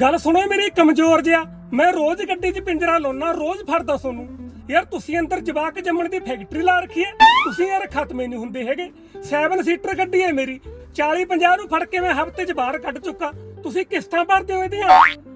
ਗੱਲ ਸੁਣੋ ਮੇਰੀ ਕਮਜ਼ੋਰ ਜਿਆ ਮੈਂ ਰੋਜ਼ ਗੱਡੀ 'ਚ ਪਿੰਜਰਾ ਲਾਉਣਾ ਰੋਜ਼ ਫੜਦਾ ਸੋਨੂੰ। ਯਾਰ ਤੁਸੀਂ ਅੰਦਰ ਜਵਾਕ ਜੰਮਣ ਦੀ ਫੈਕਟਰੀ ਲਾ ਰੱਖੀ ਹੈ। ਤੁਸੀਂ ਯਾਰ ਖਤਮੇ ਨਹੀਂ ਹੁੰਦੇ ਹੈਗੇ। 7 ਸੀਟਰ ਗੱਡੀ ਹੈ ਮੇਰੀ। 40 50 ਨੂੰ ਫੜ ਕੇ ਮੈਂ ਹਫ਼ਤੇ 'ਚ ਬਾਹਰ ਕੱਢ ਚੁੱਕਾ। ਤੁਸੀਂ ਕਿਸ਼ਤਾਂ ਭਰਦੇ ਹੋ ਇਹਦੀਆਂ?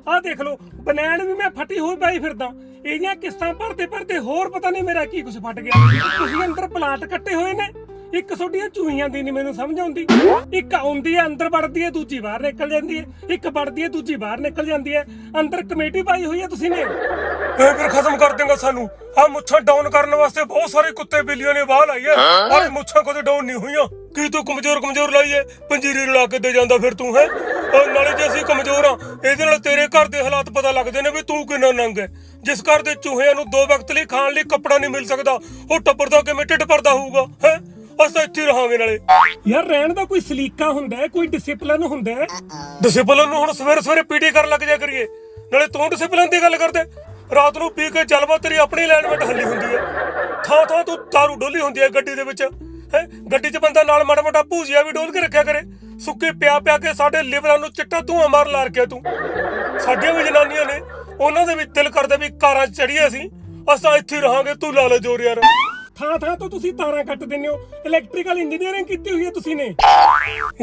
ਆਹ ਦੇਖ ਲਓ, ਬਨੈਣ ਵੀ ਮੈਂ ਫਟੀ ਹੋਈ ਪਈ ਫਿਰਦਾ। ਇਹਦੀਆਂ ਕਿਸ਼ਤਾਂ ਭਰਦੇ ਭਰਦੇ ਹੋਰ ਪਤਾ ਨਹੀਂ ਮੇਰਾ ਕੀ ਕੁਝ ਫਟ ਗਿਆ। ਤੁਸੀਂ ਅੰਦਰ ਪਲਾਟ ਕੱਟੇ ਹੋਏ ਨੇ। ਇੱਕ ਛੋਟੀਆਂ ਚੂਹੀਆਂ ਦੀ ਨਹੀਂ ਮੈਨੂੰ ਸਮਝ ਆਉਂਦੀ। ਇੱਕ ਆਉਂਦੀ ਹੈ ਅੰਦਰ ਵੜਦੀ ਹੈ ਦੂਜੀ ਬਾਹਰ ਨਿਕਲ ਜਾਂਦੀ ਹੈ। ਇੱਕ ਵੜਦੀ ਹੈ ਦੂਜੀ ਬਾਹਰ ਨਿਕਲ ਜਾਂਦੀ ਹੈ। ਅੰਦਰ ਕਮੇਟੀ ਪਾਈ ਹੋਈ ਹੈ ਤੁਸੀਂ ਨੇ? ਇਹ ਫਿਰ ਖਤਮ ਕਰ ਦੇਗਾ ਸਾਨੂੰ। ਆ ਮੁੱਛਾਂ ਡਾਊਨ ਕਰਨ ਵਾਸਤੇ ਬਹੁਤ ਸਾਰੇ ਕੁੱਤੇ ਬਿੱਲੀਆਂ ਨੇ ਬਾਹ ਲਾਈ ਹੈ। ਔਰ ਮੁੱਛਾਂ ਕਦੇ ਡਾਊਨ ਨਹੀਂ ਹੋਈਆਂ। ਕੀ ਤੂੰ ਕਮਜ਼ੋਰ ਕਮਜ਼ੋਰ ਲਾਈ ਹੈ? ਪੰਜੀਰੀ ਰਲਾ ਕੇ ਦੇ ਜਾਂਦਾ ਫਿਰ ਤੂੰ ਹੈ? ਨਾਲੇ ਜੇ ਅਸੀਂ ਕਮਜ਼ੋਰ ਆ ਇਹਦੇ ਨਾਲ ਤੇਰੇ ਘਰ ਦੇ ਹਾਲਾਤ ਪਤਾ ਲੱਗਦੇ ਨੇ ਵੀ ਤੂੰ ਕਿੰਨਾ ਨੰਗ ਹੈ। ਜਿਸ ਘਰ ਦੇ ਚੂਹਿਆਂ ਨੂੰ ਦੋ ਵਕਤ ਲਈ ਖਾਣ ਲਈ ਕੱਪੜਾ ਨਹੀਂ ਮਿਲ ਸਕਦਾ ਉਹ ਟੱਬਰ ਦਾ ਕਿਵੇਂ ਢਿੱਡ ਭਰਦਾ ਹੋਊਗਾ ਹੈ? ਅਸੀਂ ਇੱਥੇ ਹੀ ਰਹਾਂਗੇ ਨਾਲੇ। ਯਾਰ ਰਹਿਣ ਦਾ ਕੋਈ ਸਲੀਕਾ ਹੁੰਦਾ ਹੈ ਕੋਈ ਡਿਸਪਲਿਨ ਹੁੰਦਾ ਹੈ? ਡਿਸਪਲਿਨ ਨੂੰ ਹੁਣ ਸਵੇਰੇ ਸਵੇਰੇ ਪੀਟੀ ਕਰਨ ਲੱਗ ਜਾ ਕਰੀਏ। ਨਾਲੇ ਤੂੰ ਡਿਸਪਲਿਨ ਦੀ ਗੱਲ ਕਰਦੇ। ਰਾਤ ਨੂੰ ਪੀ ਕੇ ਜਲਵਾ ਤੇਰੀ ਆਪਣੀ ਅਲਾਈਨਮੈਂਟ ਹੱਲੀ ਹੁੰਦੀ ਹੈ। ਥਾਂ ਥਾਂ ਤੂੰ ਦਾਰੂ ਡੋਲੀ ਹੁੰਦੀ ਹੈ ਗੱਡੀ ਦੇ ਵਿੱਚ। ਹੈ? ਗੱਡੀ 'ਚ ਬੰਦਾ ਨਾਲ ਮਾੜਾ ਮੋਟਾ ਭੂਜੀਆ ਵੀ ਡੋਲ ਕੇ ਰੱਖਿਆ ਕਰੇ। ਸੁੱਕੇ ਪਿਆ ਪਿਆ ਕੇ ਸਾਡੇ ਲਿਵਰਾਂ ਨੂੰ ਚਿੱਟਾ ਧੂਆਂ ਮਾਰ ਲਾ ਰੱਖਿਆ ਤੂੰ। ਸਾਡੀਆਂ ਵੀ ਜਨਾਨੀਆਂ ਨੇ ਉਹਨਾਂ ਦੇ ਵੀ ਦਿਲ ਕਰਦੇ ਵੀ ਕਾਰਾਂ 'ਚ ਚੜੀਏ ਅਸੀਂ। ਅਸਾਂ ਇੱਥੇ ਰਹਾਂਗੇ ਤੂੰ ਲਾ ਲੈ ਜੋਰ ਯਾਰ। ਥਾਂ ਥਾਂ ਤੋਂ ਤੁਸੀਂ ਤਾਰਾਂ ਕੱਟ ਦਿੰਦੇ ਹੋ। ਇਲੈਕਟ੍ਰੀਕਲ ਇੰਜੀਨੀਅਰਿੰਗ ਕੀਤੀ ਹੋਈ ਹੈ ਤੁਸੀਂ ਨੇ।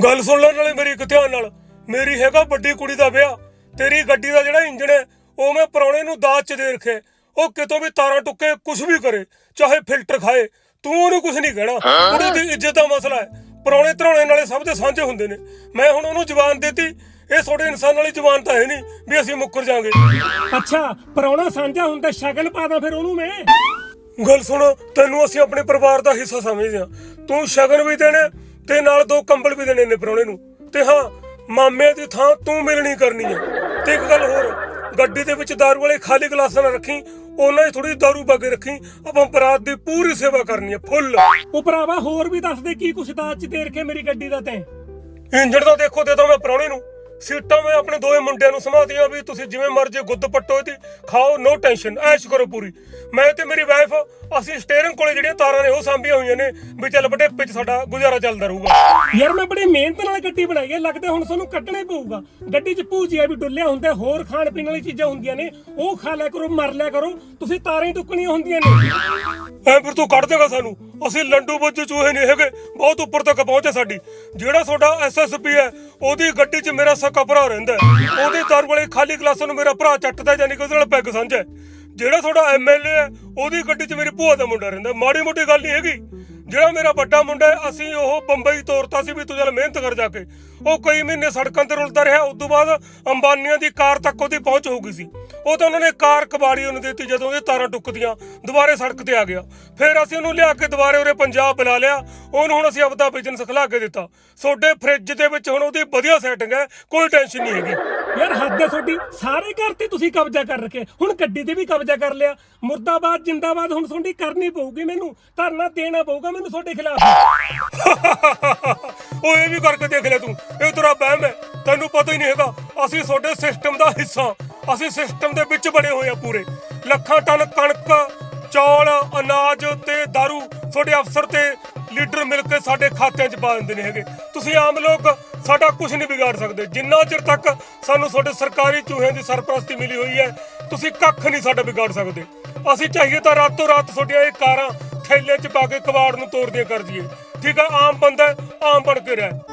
ਗੱਲ ਸੁਣ ਲੈ ਨਾਲੇ ਮੇਰੀ ਇੱਕ ਧਿਆਨ ਨਾਲ। ਮੇਰੀ ਹੈਗਾ ਵੱਡੀ ਕੁੜੀ ਦਾ ਵਿਆਹ। ਤੇਰੀ ਗੱਡੀ ਦਾ ਜਿਹੜਾ ਇੰਜਣ ਹੈ ਉਹ ਮੈਂ ਪਰੌਣੇ ਨੂੰ ਦਾਜ ਚ ਦੇ ਰੱਖਿਆ। ਉਹ ਕਿਤੋਂ ਵੀ ਤਾਰਾਂ ਟੁੱਕੇ ਕੁਝ ਵੀ ਕਰੇ ਚਾਹੇ ਫਿਲਟਰ ਖਾਏ ਤੂੰ ਉਹਨੂੰ ਕੁਝ ਨਹੀਂ ਕਹਿਣਾ। ਕੁੜੀ ਦੀ ਇੱਜ਼ਤ ਦਾ ਮਸਲਾ ਹੈ। ਪਰੌਣੇ ਧਰੌਣੇ ਨਾਲੇ ਸਭ ਦੇ ਸਾਂਝੇ ਹੁੰਦੇ ਨੇ। ਮੈਂ ਹੁਣ ਉਹਨੂੰ ਜ਼ਬਾਨ ਦਿੱਤੀ ਇਹ ਤੁਹਾਡੇ ਇਨਸਾਨ ਵਾਲੀ ਜ਼ਬਾਨ ਤਾਂ ਹੈ ਨਹੀਂ ਵੀ ਅਸੀਂ ਮੁੱਕਰ ਜਾਾਂਗੇ। ਅੱਛਾ ਪਰੌਣਾ ਸਾਂਝਾ ਹੁੰਦਾ ਸ਼ਗਨ ਪਾਦਾ ਫਿਰ ਉਹਨੂੰ ਮੈਂ? ਗੱਲ ਸੁਣ ਤੈਨੂੰ ਅਸੀਂ ਆਪਣੇ ਪਰਿਵਾਰ ਦਾ ਹਿੱਸਾ ਸਮਝਦੇ ਹਾਂ। ਤੂੰ ਸ਼ਗਨ ਵੀ ਦੇਣਾ ਤੇ ਨਾਲ ਦੋ ਕੰਬਲ ਵੀ ਦੇਣੇ ਨੇ ਪ੍ਰਾਹੁਣੇ ਨੂੰ। ਤੇ ਹਾਂ ਮਾਮੇ ਦੀ ਥਾਂ ਤੂੰ ਮਿਲਣੀ ਕਰਨੀ ਹੈ। ਤੇ ਇੱਕ ਗੱਲ ਹੋਰ ਗੱਡੀ ਦੇ ਵਿੱਚ ਦਾਰੂ ਵਾਲੇ ਖਾਲੀ ਗਲਾਸਾਂ ਨਾ ਰੱਖੀ ਉਹਨਾਂ 'ਚ ਥੋੜੀ ਦਾਰੂ ਪਾ ਕੇ ਰੱਖੀ ਆਪਾਂ ਬਰਾਤ ਦੀ ਪੂਰੀ ਸੇਵਾ ਕਰਨੀ ਹੈ ਫੁੱਲ। ਉਹ ਭਰਾਵਾ ਹੋਰ ਵੀ ਦੱਸ ਦੇ ਕੀ ਕੁਛ ਦਾਜ ਚ ਦੇ ਰਖੇ ਮੇਰੀ ਗੱਡੀ ਦਾ ਤੈਂ? ਇੰਜਣ ਤਾਂ ਦੇਖੋ ਦੇ ਦੋ ਮੈਂ ਪ੍ਰਾਹੁਣੇ ਨੂੰ। ਸੀਟਾਂ ਮੈਂ ਆਪਣੇ ਦੋਵੇਂ ਮੁੰਡਿਆਂ ਨੂੰ ਸਮਾਤੀਆਂ ਵੀ ਤੁਸੀਂ ਜਿਵੇਂ ਮਰਜ਼ੀ ਗੁੱਦ ਪੱਟੋ ਇਹਦੀ। ਖਾਓ ਨੋ ਟੈਨਸ਼ਨ ਐਸ਼ ਕਰੋ ਪੂਰੀ। ਮੈਂ ਤੇ ਮੇਰੀ ਵਾਈਫ ਅਸੀਂ ਸਟੀਅਰਿੰਗ ਕੋਲੇ ਜਿਹੜੀਆਂ ਤਾਰਾਂ ਨੇ ਉਹ ਸਾਂਭੀਆਂ ਹੋਈਆਂ ਨੇ ਵੀ ਚੱਲ ਬਟੇ ਵਿੱਚ ਸਾਡਾ ਗੁਜ਼ਾਰਾ ਚੱਲਦਾ ਰਹੂਗਾ। ਯਾਰ ਮੈਂ ਬੜੀ ਮਿਹਨਤ ਨਾਲ ਗੱਡੀ ਬਣਾਈ ਹੈ, ਲੱਗਦਾ ਹੁਣ ਸਾਨੂੰ ਕੱਢਣਾ ਹੀ ਪਊਗਾ। ਗੱਡੀ 'ਚ ਭੂਜੀਆ ਵੀ ਡੁੱਲਿਆ ਹੁੰਦਾ, ਹੋਰ ਖਾਣ ਪੀਣ ਵਾਲੀ ਚੀਜ਼ਾਂ ਹੁੰਦੀਆਂ ਨੇ, ਉਹ ਖਾ ਲਿਆ ਕਰੋ, ਮਰ ਲਿਆ ਕਰੋ, ਤੁਸੀਂ ਤਾਰਾਂ ਹੀ ਟੁੱਕਣੀਆਂ ਹੁੰਦੀਆਂ ਨੇ। ਐ ਫਿਰ ਤੂੰ ਕੱਢ ਦੇਗਾ ਸਾਨੂੰ ਅਸੀਂ ਲੰਡੂ ਬੱਜੂ ਚੂਹੇ ਨਹੀਂ ਹੈਗੇ, ਬਹੁਤ ਉੱਪਰ ਤੱਕ ਪਹੁੰਚੇ ਸਾਡੀ ਜਿਹੜਾ ਤੁਹਾਡਾ ਐਸਐਸਪੀ ਹੈ, ਉਹਦੀ ਗੱਡੀ 'ਚ ਮੇਰਾ ਸਕਾ ਭਰਾ ਰਹਿੰਦਾ ਹੈ। ਉਹਦੇ ਦਾਰੂ ਵਾਲੇ ਖਾਲੀ ਗਲਾਸਾਂ ਨੂੰ ਮੇਰਾ ਭਰਾ ਚੱਟਦਾ ਯਾਨੀ ਕਿ ਉਹਦੇ ਨਾਲ ਪੈਗ ਸਾਂਝਾ ਹੈ। ਜਿਹੜਾ ਤੁਹਾਡਾ ਐਮਐਲਏ ਹੈ, ਉਹਦੀ ਗੱਡੀ 'ਚ ਮੇਰੀ ਭੂਆ ਦਾ ਮੁੰਡਾ ਰਹਿੰਦਾ ਮਾੜੀ ਮੋਟੀ ਗੱਲ ਨਹੀਂ ਹੈਗੀ ਜਿਹੜਾ ਮੇਰਾ ਵੱਡਾ ਮੁੰਡਾ ਅਸੀਂ ਉਹ ਬੰਬਈ ਤੋਰਤਾ ਸੀ ਵੀ ਤੂੰ ਚੱਲ ਮਿਹਨਤ ਕਰ ਜਾ ਕੇ। ਉਹ ਕਈ ਮਹੀਨੇ ਸੜਕਾਂ ਤੇ ਰੁਲਦਾ ਰਿਹਾ, ਉਸ ਤੋਂ ਬਾਅਦ ਅੰਬਾਨੀਆਂ ਦੀ ਕਾਰ ਤੱਕ ਉਹਦੀ ਪਹੁੰਚ ਹੋ ਗਈ ਸੀ। ਉਹ ਤਾਂ ਉਹਨਾਂ ਨੇ ਕਾਰ ਕਬਾੜੀ ਉਹਨੂੰ ਦਿੱਤੀ, ਜਦੋਂ ਉਹਦੇ ਤਾਰਾਂ ਟੁੱਕਦੀਆਂ, ਦੁਬਾਰੇ ਸੜਕ ਤੇ ਆ ਗਿਆ। ਫਿਰ ਅਸੀਂ ਉਹਨੂੰ ਲਿਆ ਕੇ ਦੁਬਾਰੇ ਉਰੇ ਪੰਜਾਬ ਬੁਲਾ ਲਿਆ। ਉਹਨੂੰ ਹੁਣ ਅਸੀਂ ਆਪਦਾ ਬਿਜ਼ਨਸ ਖਿਲਾ ਕੇ ਦਿੱਤਾ। ਤੁਹਾਡੇ ਫ੍ਰਿਜ ਦੇ ਵਿੱਚ ਹੁਣ ਉਹਦੀ ਵਧੀਆ ਸੈਟਿੰਗ ਹੈ, ਕੋਈ ਟੈਨਸ਼ਨ ਨਹੀਂ ਹੈਗੀ। ਯਾਰ ਹੱਦ ਹੈ ਤੁਹਾਡੀ ਸਾਰੇ ਘਰ ਤੇ ਤੁਸੀਂ ਕਬਜ਼ਾ ਕਰ ਰੱਖੇ ਹੁਣ ਗੱਡੀ ਤੇ ਵੀ ਕਬਜ਼ਾ ਕਰ ਲਿਆ। ਮੁਰਦਾਬਾਦ, ਜਿੰਦਾਬਾਦ ਹੁਣ ਤੁਹਾਡੀ ਕਰਨੀ ਪਊਗੀ ਮੈਨੂੰ। ਧਰਨਾ ਦੇਣਾ ਪਊਗਾ ਮੈਨੂੰ ਤੁਹਾਡੇ ਖਿਲਾਫ। ਉਹ ਇਹ ਵੀ ਕਰਕੇ ਦੇਖ ਲੈ ਤੂੰ। ਇਹ ਤੇਰਾ ਵਹਿਮ ਹੈ। ਤੈਨੂੰ ਪਤਾ ਹੀ ਨਹੀਂ ਹੈਗਾ। ਅਸੀਂ ਤੁਹਾਡੇ ਸਿਸਟਮ ਦਾ ਹਿੱਸਾ। ਅਸੀਂ ਸਿਸਟਮ ਦੇ ਵਿੱਚ ਬਣੇ ਹੋਏ ਆ ਪੂਰੇ। ਲੱਖਾਂ ਟਨ ਕਣਕ, ਚੌਲ, ਅਨਾਜ ਤੇ ਦਾਰੂ ਤੁਹਾਡੇ ਅਫਸਰ ਤੇ ਲੀਡਰ ਮਿਲ ਕੇ ਸਾਡੇ ਖਾਤਿਆਂ 'ਚ ਪਾ ਦਿੰਦੇ ਨੇ ਹੈਗੇ। ਤੁਸੀਂ ਆਮ ਲੋਕ ਸਾਡਾ ਕੁਝ ਨਹੀਂ ਵਿਗਾੜ ਸਕਦੇ। ਜਿੰਨਾ ਚਿਰ ਤੱਕ ਸਾਨੂੰ ਤੁਹਾਡੇ ਸਰਕਾਰੀ ਚੂਹਿਆਂ ਦੀ ਸਰਪ੍ਰਸਤੀ ਮਿਲੀ ਹੋਈ ਹੈ, ਤੁਸੀਂ ਕੱਖ ਨਹੀਂ ਸਾਡਾ ਵਿਗਾੜ ਸਕਦੇ। ਅਸੀਂ ਚਾਹੀਏ ਤਾਂ ਰਾਤੋਂ ਰਾਤ ਤੁਹਾਡੀਆਂ ਇਹ ਕਾਰਾਂ ਥੈਲੇ 'ਚ ਪਾ ਕੇ ਕਬਾੜ ਨੂੰ ਤੋੜਦੀਆਂ ਕਰ ਦਈਏ ਠੀਕ ਆ, ਆਮ ਬੰਦਾ ਆਮ ਬਣ ਕੇ ਰਹਿ।